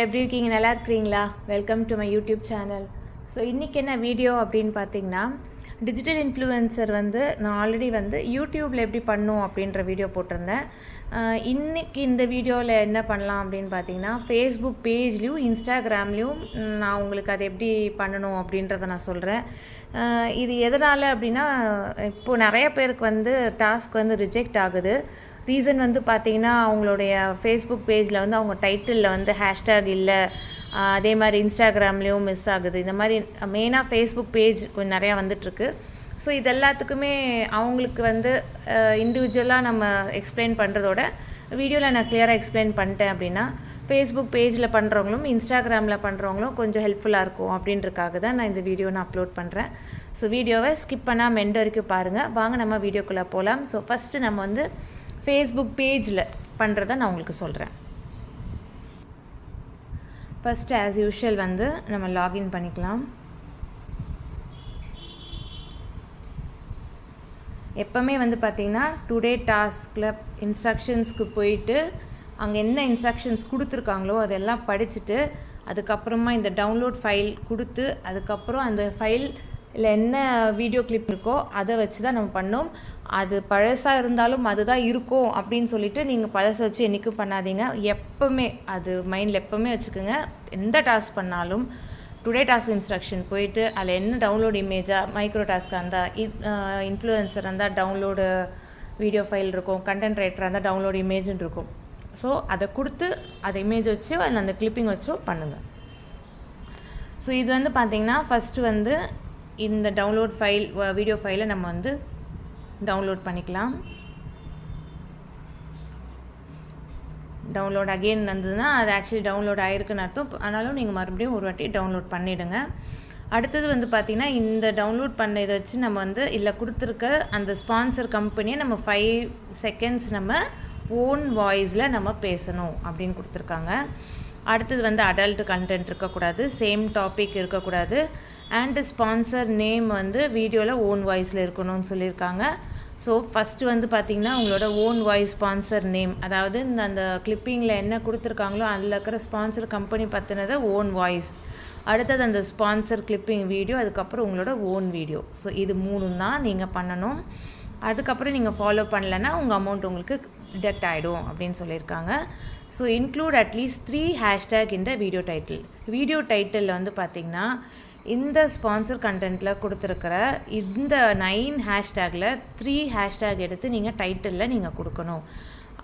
எப்படி இருக்கீங்க? நல்லா இருக்கிறீங்களா? Welcome to my YouTube channel so இன்றைக்கி என்ன வீடியோ அப்படின்னு பார்த்தீங்கன்னா டிஜிட்டல் இன்ஃப்ளூயன்சர் வந்து நான் ஆல்ரெடி வந்து யூடியூப்பில் எப்படி பண்ணும் அப்படின்ற வீடியோ போட்டிருந்தேன். இன்றைக்கி இன்னைக்கு இந்த வீடியோவில் என்ன பண்ணலாம் அப்படின்னு பார்த்தீங்கன்னா ஃபேஸ்புக் பேஜ்லேயும் இன்ஸ்டாகிராம்லேயும் நான் உங்களுக்கு அதை எப்படி பண்ணணும் அப்படின்றத நான் சொல்கிறேன் இது எதனால் அப்படின்னா இப்போது நிறைய பேருக்கு வந்து டாஸ்க் வந்து ரிஜெக்ட் ஆகுது. ரீசன் வந்து பார்த்தீங்கன்னா அவங்களுடைய ஃபேஸ்புக் பேஜில் வந்து அவங்க டைட்டிலில் வந்து ஹேஷ்டேக் இல்லை. அதே மாதிரி இன்ஸ்டாகிராம்லேயும் மிஸ் ஆகுது. இந்த மாதிரி மெயினாக ஃபேஸ்புக் பேஜ் கொஞ்சம் நிறையா வந்துட்டுருக்கு. ஸோ இது எல்லாத்துக்குமே அவங்களுக்கு வந்து இண்டிவிஜுவலாக நம்ம எக்ஸ்பிளைன் பண்ணுறதோட வீடியோவில் நான் கிளியராக எக்ஸ்பிளைன் பண்ணிட்டேன் அப்படின்னா ஃபேஸ்புக் பேஜில் பண்ணுறவங்களும் இன்ஸ்டாகிராமில் பண்ணுறவங்களும் கொஞ்சம் ஹெல்ப்ஃபுல்லாக இருக்கும் அப்படின்றக்காக தான் நான் இந்த வீடியோ நான் அப்லோட் பண்ணுறேன் ஸோ வீடியோவை ஸ்கிப் பண்ணாமல் எண்ட் வரைக்கும் பாருங்கள் வாங்க நம்ம வீடியோக்குள்ளே போகலாம் ஸோ ஃபஸ்ட்டு நம்ம வந்து ஃபேஸ்புக் பேஜில் பண்ணுறத நான் உங்களுக்கு சொல்கிறேன் ஃபஸ்ட்டு ஆஸ் யூஷுவல் வந்து நம்ம லாகின் பண்ணிக்கலாம். எப்போவுமே வந்து பார்த்திங்கன்னா டுடே டாஸ்கில் இன்ஸ்ட்ரக்ஷன்ஸ்க்கு போயிட்டு அங்கே என்ன இன்ஸ்ட்ரக்ஷன்ஸ் கொடுத்துருக்காங்களோ அதெல்லாம் படிச்சுட்டு அதுக்கப்புறமா இந்த டவுன்லோட் ஃபைல் கொடுத்து அதுக்கப்புறம் அந்த ஃபைல் இல்லை என்ன வீடியோ கிளிப் இருக்கோ அதை வச்சு தான் நம்ம பண்ணோம். அது பழசாக இருந்தாலும் அதுதான் இருக்கும் அப்படின்னு சொல்லிட்டு நீங்கள் பழசை வச்சு என்றைக்கும் பண்ணாதீங்க. எப்போவுமே அது மைண்டில் எப்போவுமே வச்சுக்கோங்க. எந்த டாஸ்க் பண்ணாலும் டுடே டாஸ்க் இன்ஸ்ட்ரக்ஷன் போயிட்டு அதில் என்ன டவுன்லோட் இமேஜாக மைக்ரோ டாஸ்க்காக இருந்தால் இன்ஃப்ளூயன்சராக இருந்தால் டவுன்லோடு வீடியோ ஃபைல் இருக்கும். கண்டென்ட் ரைட்டராக இருந்தால் டவுன்லோட் இமேஜுன்னு இருக்கும். ஸோ அதை கொடுத்து அதை இமேஜ் வச்சு அதில் அந்த கிளிப்பிங் வச்சோ பண்ணுங்கள் ஸோ இது வந்து பார்த்திங்கன்னா ஃபஸ்ட்டு வந்து இந்த டவுன்லோட் ஃபைல் வீடியோ ஃபைலை நம்ம வந்து டவுன்லோட் பண்ணிக்கலாம். டவுன்லோட் அகெயின் வந்ததுன்னா அது ஆக்சுவலி டவுன்லோட் ஆகிருக்குன்னு அர்த்தம். ஆனாலும் நீங்கள் மறுபடியும் ஒரு வாட்டி டவுன்லோட் பண்ணிவிடுங்க அடுத்தது வந்து பார்த்திங்கன்னா இந்த டவுன்லோட் பண்ண இதை வச்சு நம்ம வந்து இதில் கொடுத்துருக்க அந்த ஸ்பான்சர் கம்பெனியை நம்ம ஃபைவ் செகண்ட்ஸ் நம்ம ஓன் வாய்ஸில் நம்ம பேசணும் அப்படின்னு கொடுத்துருக்காங்க. அடுத்தது வந்து அடல்ட் கண்டென்ட் இருக்கக்கூடாது சேம் டாபிக் இருக்கக்கூடாது. அண்டு ஸ்பான்சர் நேம் வந்து வீடியோவில் ஓன் வாய்ஸில் இருக்கணும்னு சொல்லியிருக்காங்க. ஸோ ஃபஸ்ட்டு வந்து பார்த்திங்கன்னா உங்களோட ஓன் வாய்ஸ் ஸ்பான்சர் நேம் அதாவது இந்த அந்த கிளிப்பிங்கில் என்ன கொடுத்துருக்காங்களோ அதில் இருக்கிற ஸ்பான்சர் கம்பெனி பற்றினதை ஓன் வாய்ஸ் அடுத்தது அந்த ஸ்பான்சர் கிளிப்பிங் வீடியோ அதுக்கப்புறம் உங்களோட ஓன் வீடியோ ஸோ இது மூணும் தான் நீங்கள் பண்ணணும். அதுக்கப்புறம் நீங்கள் ஃபாலோ பண்ணலைன்னா உங்கள் அமௌண்ட் உங்களுக்கு டிடெக்ட் ஆகிடும் அப்படின்னு சொல்லியிருக்காங்க. So include at least three hashtag இந்த வீடியோ டைட்டில் வீடியோ டைட்டிலில் வந்து பார்த்திங்கன்னா இந்த ஸ்பான்சர் கண்டென்ட்டில் கொடுத்துருக்கிற இந்த நைன் ஹேஷ்டேக்கில் த்ரீ ஹேஷ்டேக் எடுத்து நீங்கள் டைட்டிலில் நீங்கள் கொடுக்கணும்.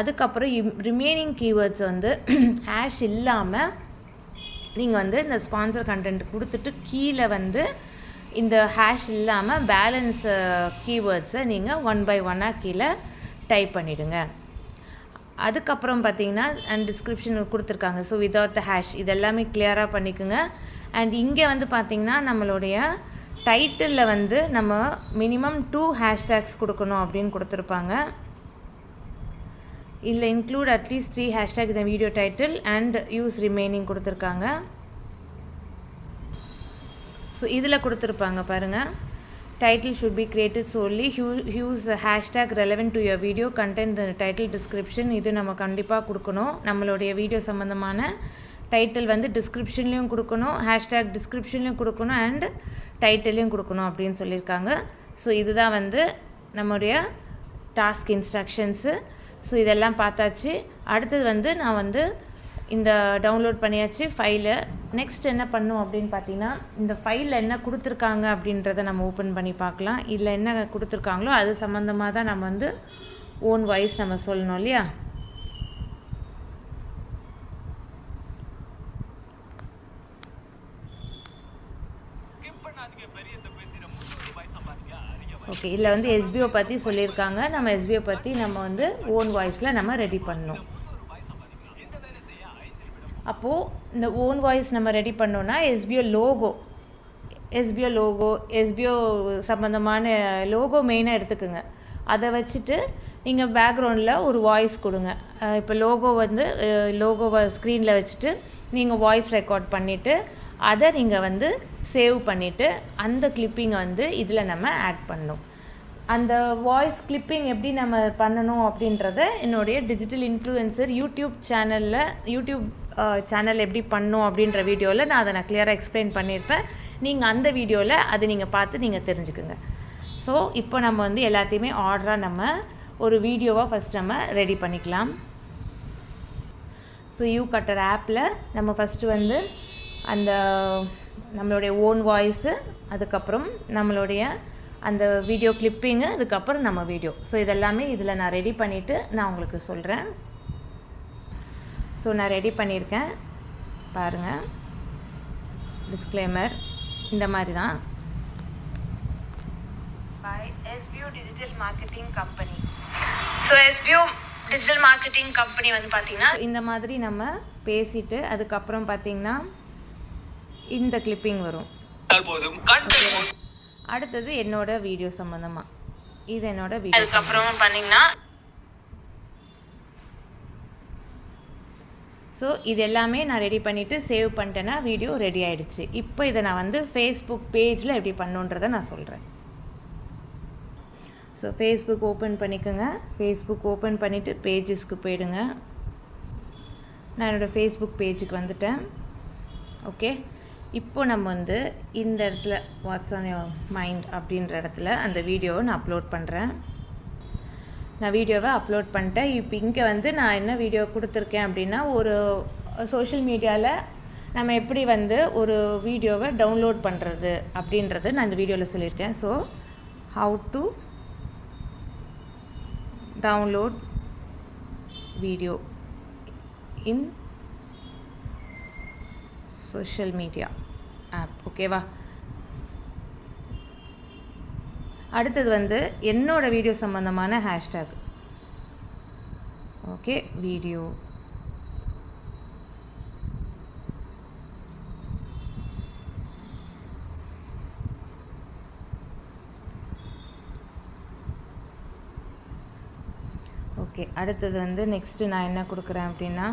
அதுக்கப்புறம் ரிமைனிங் கீவேர்ட்ஸ் வந்து ஹேஷ் இல்லாமல் நீங்கள் வந்து இந்த ஸ்பான்சர் கண்டென்ட் கொடுத்துட்டு கீழே வந்து இந்த ஹேஷ் இல்லாமல் பேலன்ஸ் கீவேர்ட்ஸை நீங்கள் ஒன் பை ஒன்னாக கீழே டைப் பண்ணிவிடுங்க அதுக்கப்புறம் பார்த்தீங்கன்னா அண்ட் டிஸ்கிரிப்ஷன் கொடுத்துருக்காங்க. ஸோ விதவுட் த ஹேஷ் இதெல்லாமே கிளியராக பண்ணிக்கோங்க. அண்ட் இங்கே வந்து பார்த்திங்கன்னா நம்மளுடைய டைட்டிலில் வந்து நம்ம மினிமம் டூ ஹேஷ்டேக்ஸ் கொடுக்கணும் அப்படின்னு கொடுத்துருப்பாங்க. இல்லை include at least three hashtag இந்த video title and use remaining கொடுத்துருக்காங்க. ஸோ இதில் கொடுத்துருப்பாங்க பாருங்கள் டைட்டில் ஷுட் பி கிரியேட்டட் சொல்லி Hugh use hashtag relevant to your video content title description இது நம்ம கண்டிப்பாக கொடுக்கணும். நம்மளுடைய வீடியோ சம்மந்தமான டைட்டில் வந்து டிஸ்கிரிப்ஷன்லேயும் கொடுக்கணும் ஹேஷ்டேக் டிஸ்கிரிப்ஷன்லேயும் கொடுக்கணும் அண்ட் டைட்டிலையும் கொடுக்கணும் அப்படின்னு சொல்லியிருக்காங்க. ஸோ இதுதான் வந்து நம்முடைய டாஸ்க் இன்ஸ்ட்ரக்ஷன்ஸு ஸோ இதெல்லாம் பார்த்தாச்சு. அடுத்தது வந்து நான் வந்து இந்த டவுன்லோட் பண்ணியாச்சு ஃபைலை நெக்ஸ்ட் என்ன பண்ணும் அப்படின்னு பார்த்தீங்கன்னா இந்த ஃபைலில் என்ன கொடுத்துருக்காங்க அப்படின்றத நம்ம ஓப்பன் பண்ணி பார்க்கலாம். இதில் என்ன கொடுத்துருக்காங்களோ அது சம்மந்தமாக தான் நம்ம வந்து ஓன் வாய்ஸ் நம்ம சொல்லணும் இல்லையா? ஓகே இதில் வந்து எஸ்பிஓ பற்றி சொல்லியிருக்காங்க. நம்ம எஸ்பிஓ பற்றி நம்ம வந்து ஓன் வாய்ஸில் நம்ம ரெடி பண்ணணும். அப்போது இந்த ஓன் வாய்ஸ் நம்ம ரெடி பண்ணோன்னா SPO logo SPO logo SPO சம்மந்தமான லோகோ மெயினாக எடுத்துக்கோங்க. அதை வச்சுட்டு நீங்கள் பேக்ரவுண்டில் ஒரு வாய்ஸ் கொடுங்க. இப்போ லோகோ வந்து லோகோவை ஸ்க்ரீனில் வச்சுட்டு நீங்கள் வாய்ஸ் ரெக்கார்ட் பண்ணிவிட்டு அதை நீங்கள் வந்து சேவ் பண்ணிவிட்டு அந்த கிளிப்பிங்கை வந்து இதில் நம்ம ஆட் பண்ணணும். அந்த வாய்ஸ் கிளிப்பிங் எப்படி நம்ம பண்ணணும் அப்படின்றத என்னுடைய டிஜிட்டல் இன்ஃப்ளூயன்சர் யூடியூப் சேனலில் யூடியூப் சேனல் எப்படி பண்ணும் அப்படின்ற வீடியோவில் நான் அதை நான் கிளியராக எக்ஸ்பிளைன் பண்ணியிருப்பேன். நீங்கள் அந்த வீடியோவில் அதை நீங்கள் பார்த்து நீங்கள் தெரிஞ்சுக்குங்க. ஸோ இப்போ நம்ம வந்து எல்லாத்தையுமே ஆர்டராக நம்ம ஒரு வீடியோவாக ஃபஸ்ட் நம்ம ரெடி பண்ணிக்கலாம். ஸோ யூ கட்டர் ஆப்பில் நம்ம ஃபஸ்ட்டு வந்து அந்த நம்மளுடைய ஓன் வாய்ஸு அதுக்கப்புறம் நம்மளுடைய அந்த வீடியோ கிளிப்பிங்கு அதுக்கப்புறம் நம்ம வீடியோ ஸோ இதெல்லாமே இதில் நான் ரெடி பண்ணிவிட்டு நான் உங்களுக்கு சொல்கிறேன் ஸோ நான் ரெடி பண்ணியிருக்கேன். பாருங்கள் டிஸ்க்ளைமர் இந்த மாதிரி தான். By SPU digital marketing company so SPU digital marketing company வந்து பார்த்திங்கன்னா இந்த மாதிரி நம்ம பேசிட்டு அதுக்கப்புறம் பார்த்திங்கன்னா இந்த கிளிப்பிங் வரும். அடுத்தது என்னோட வீடியோ சம்மந்தமாக இது என்னோட வீடியோ அதுக்கப்புறமா பண்ணிங்கன்னா ஸோ இது எல்லாமே நான் ரெடி பண்ணிவிட்டு சேவ் பண்ணிட்டேன்னா வீடியோ ரெடி ஆகிடுச்சு இப்போ இதை நான் வந்து ஃபேஸ்புக் பேஜில் எப்படி பண்ணுன்றதை நான் சொல்கிறேன் ஸோ ஃபேஸ்புக் ஓப்பன் பண்ணிக்கோங்க. ஃபேஸ்புக் ஓப்பன் பண்ணிவிட்டு பேஜஸ்க்கு போயிடுங்க. நான் என்னோடய ஃபேஸ்புக் பேஜுக்கு வந்துட்டேன். ஓகே இப்போ நம்ம வந்து இந்த இடத்துல வாட்ஸ் ஆன் யோர் மைண்ட் அப்படின்ற இடத்துல அந்த வீடியோவை நான் அப்லோட் பண்ணுறேன் நான் வீடியோவை அப்லோட் பண்ணிட்டேன். இப்போ இங்கே வந்து நான் என்ன வீடியோ கொடுத்துருக்கேன் அப்படின்னா ஒரு சோஷியல் மீடியாவில் நம்ம எப்படி வந்து ஒரு வீடியோவை டவுன்லோட் பண்ணுறது அப்படின்றது நான் இந்த வீடியோவில் சொல்லியிருக்கேன். So how to download video in social media app ஓகேவா அடுத்தது வந்து என்னோட வீடியோ சம்மந்தமான ஹேஷ்டேக் ஓகே வீடியோ ஓகே அடுத்தது வந்து நெக்ஸ்ட்டு நான் என்ன கொடுக்குறேன் அப்படின்னா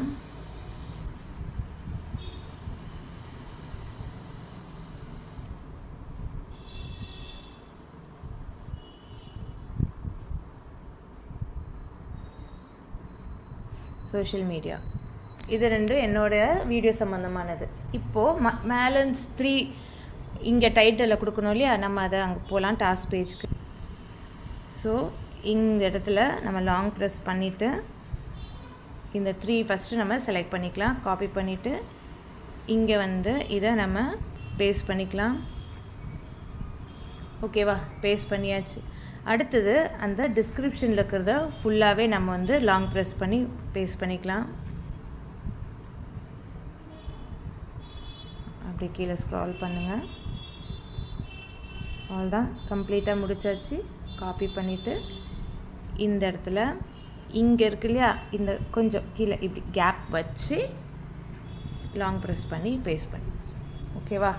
சோஷியல் மீடியா இது ரெண்டும் என்னோடய வீடியோ சம்மந்தமானது இப்போது ம மேலன்ஸ் த்ரீ இங்கே டைட்டிலில் கொடுக்கணும் இல்லையா? நம்ம அதை அங்கே போகலாம் டாஸ்க் பேஜ்க்கு ஸோ இந்த இடத்துல நம்ம லாங் ப்ரெஸ் பண்ணிவிட்டு இந்த த்ரீ ஃபஸ்ட்டு நம்ம செலக்ட் பண்ணிக்கலாம் காப்பி பண்ணிவிட்டு இங்கே வந்து இதை நம்ம பேஸ்ட் பண்ணிக்கலாம். ஓகேவா பேஸ்ட் பண்ணியாச்சு. அடுத்தது அந்த டிஸ்கிரிப்ஷனில் இருக்கிறத ஃபுல்லாகவே நம்ம வந்து லாங் ப்ரெஸ் பண்ணி பேஸ்ட் பண்ணிக்கலாம். அப்படி கீழே ஸ்க்ரால் பண்ணுங்கள் அவ்வளோதான் கம்ப்ளீட்டாக முடிச்சாச்சு. காப்பி பண்ணிவிட்டு இந்த இடத்துல இங்கே இருக்கு இல்லையா? இந்த கொஞ்சம் கீழே இப்படி கேப் வச்சு லாங் ப்ரெஸ் பண்ணி பேஸ்ட் பண்ணி. ஓகேவா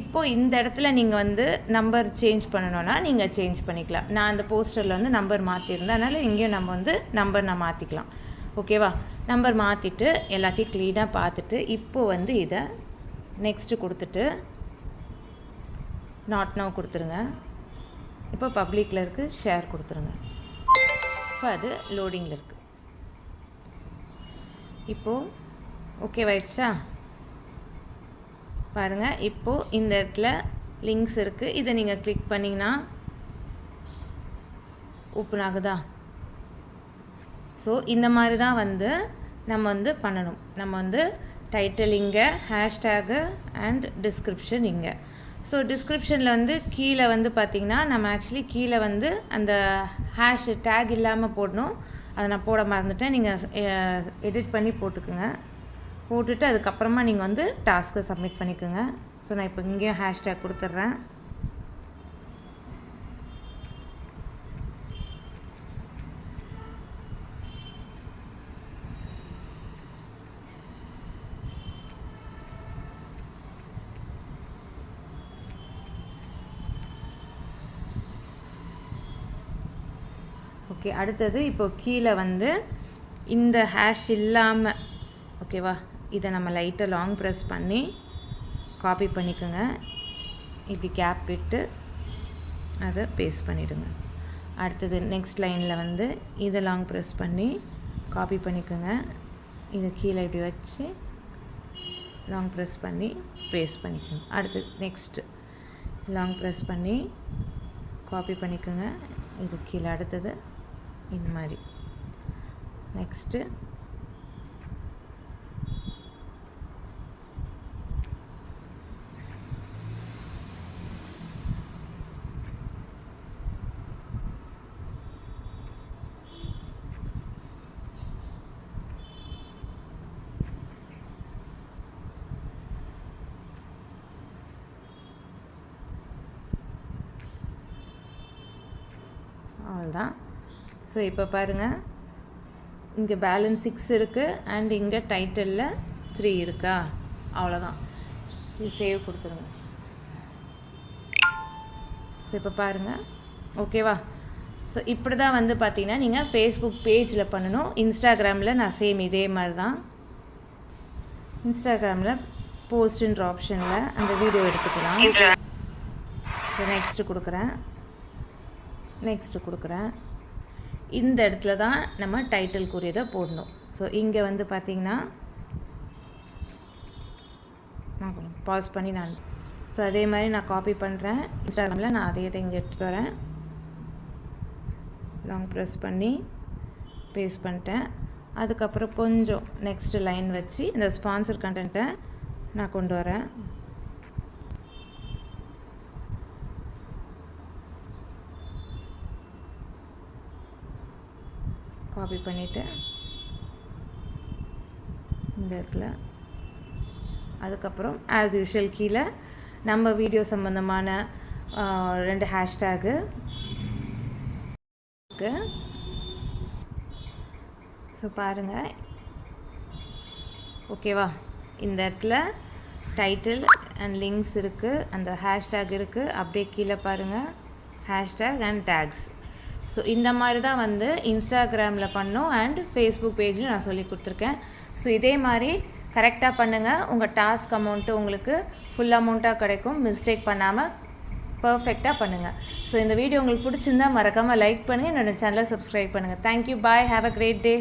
இப்போது இந்த இடத்துல நீங்கள் வந்து நம்பர் சேஞ்ச் பண்ணணுன்னா நீங்கள் சேஞ்ச் பண்ணிக்கலாம். நான் அந்த போஸ்டரில் வந்து நம்பர் மாற்றிருந்தேன் அதனால் இங்கேயும் நம்ம வந்து நம்பர் நான் மாற்றிக்கலாம் ஓகேவா நம்பர் மாற்றிட்டு எல்லாத்தையும் க்ளீனாக பார்த்துட்டு இப்போது வந்து இதை நெக்ஸ்ட்டு கொடுத்துட்டு நாட் நோ கொடுத்துருங்க. இப்போ பப்ளிக்கில் இருக்குது ஷேர் கொடுத்துருங்க. இப்போ அது லோடிங்கில் இருக்குது இப்போது ஓகேவாயிடுச்சா பாருங்கள் இப்போது இந்த இடத்துல லிங்க்ஸ் இருக்குது இதை நீங்கள் கிளிக் பண்ணிங்கன்னா ஓப்பன் ஆகுதா? ஸோ இந்த மாதிரி தான் வந்து நம்ம வந்து பண்ணணும். நம்ம வந்து டைட்டில் இங்கே ஹேஷ்டேகு அண்ட் டிஸ்கிரிப்ஷன் இங்கே. ஸோ டிஸ்கிரிப்ஷனில் வந்து கீழே வந்து பார்த்திங்கன்னா நம்ம ஆக்சுவலி கீழே வந்து அந்த ஹேஷ் டேக் இல்லாமல் போடணும். அதை நான் போட மறந்துட்டேன். நீங்கள் எடிட் பண்ணி போட்டுக்குங்க. போட்டுட்டு அதுக்கப்புறமா நீங்கள் வந்து டாஸ்க்கை சப்மிட் பண்ணிக்கோங்க. ஸோ நான் இப்போ இங்கேயும் ஹேஷ்டேக் கொடுத்துட்றேன். ஓகே அடுத்தது இப்போ கீழே வந்து இந்த ஹேஷ் இல்லாமல் ஓகேவா இதை நம்ம லைட்டாக லாங் ப்ரெஸ் பண்ணி காப்பி பண்ணிக்கோங்க. இப்படி கேப் விட்டு அதை பேஸ்ட் பண்ணிவிடுங்க அடுத்தது நெக்ஸ்ட் லைனில் வந்து இதை லாங் ப்ரெஸ் பண்ணி காப்பி பண்ணிக்கோங்க. இதை கீழே இப்படி வச்சு லாங் ப்ரெஸ் பண்ணி பேஸ்ட் பண்ணிக்கோங்க. அடுத்து நெக்ஸ்ட்டு லாங் ப்ரெஸ் பண்ணி காப்பி பண்ணிக்கோங்க. இது கீழே அடுத்தது இந்த மாதிரி. நெக்ஸ்ட்டு அவ்வளோதான் ஸோ இப்போ பாருங்கள் இங்கே பேலன்ஸ் சிக்ஸ் இருக்குது அண்ட் இங்கே டைட்டிலில் த்ரீ இருக்கா? அவ்வளோதான் இது சேவ் கொடுத்துருங்க. ஸோ இப்போ பாருங்கள் ஓகேவா ஸோ இப்படி தான் வந்து பார்த்தீங்கன்னா நீங்கள் ஃபேஸ்புக் பேஜில் பண்ணணும். இன்ஸ்டாகிராமில் நான் சேம் இதே மாதிரி தான் இன்ஸ்டாகிராமில் போஸ்ட்டுன்ற ஆப்ஷனில் அந்த வீடியோ எடுத்துக்கலாம். ஸோ நெக்ஸ்ட்டு கொடுக்குறேன். நெக்ஸ்ட்டு கொடுக்குறேன். இந்த இடத்துல தான் நம்ம டைட்டில்குரியதை போடணும். ஸோ இங்கே வந்து பார்த்தீங்கன்னா நான் பாஸ் பண்ணி நான் ஸோ அதே மாதிரி நான் காப்பி பண்ணுறேன் இன்ஸ்டாகிராமில் நான் அதே தான் இங்கே எடுத்துகிட்டு வரேன். லாங் ப்ரெஸ் பண்ணி பேஸ்ட் பண்ணிட்டேன். அதுக்கப்புறம் கொஞ்சம் நெக்ஸ்ட்டு லைன் வச்சு இந்த ஸ்பான்சர் கண்டென்ட்டை நான் கொண்டு வரேன். காப்பி பண்ணிவிட்டு இந்த இடத்துல. அதுக்கப்புறம் ஆஸ் யூஷுவல் கீழே நம்ம வீடியோ சம்மந்தமான ரெண்டு ஹேஷ்டேகு ஸோ பாருங்கள் ஓகேவா இந்த இடத்துல டைட்டில் அண்ட் லிங்க்ஸ் இருக்குது அந்த ஹேஷ்டேக் இருக்குது அப்படியே கீழே பாருங்கள் ஹேஷ்டேக் அண்ட் டேக்ஸ் ஸோ இந்த மாதிரி தான் வந்து இன்ஸ்டாகிராமில் பண்ணோம் அண்ட் ஃபேஸ்புக் பேஜ்லையும் நான் சொல்லி கொடுத்துருக்கேன். ஸோ இதே மாதிரி கரெக்டாக பண்ணுங்கள் உங்கள் டாஸ்க் அமௌண்ட்டு உங்களுக்கு ஃபுல் அமௌண்ட்டாக கிடைக்கும். மிஸ்டேக் பண்ணாமல் பர்ஃபெக்டாக பண்ணுங்கள் ஸோ இந்த வீடியோ உங்களுக்கு பிடிச்சிருந்தா மறக்காமல் லைக் பண்ணுங்கள் என்னோடய சேனலை சப்ஸ்கிரைப் பண்ணுங்கள் thank you bye have a great day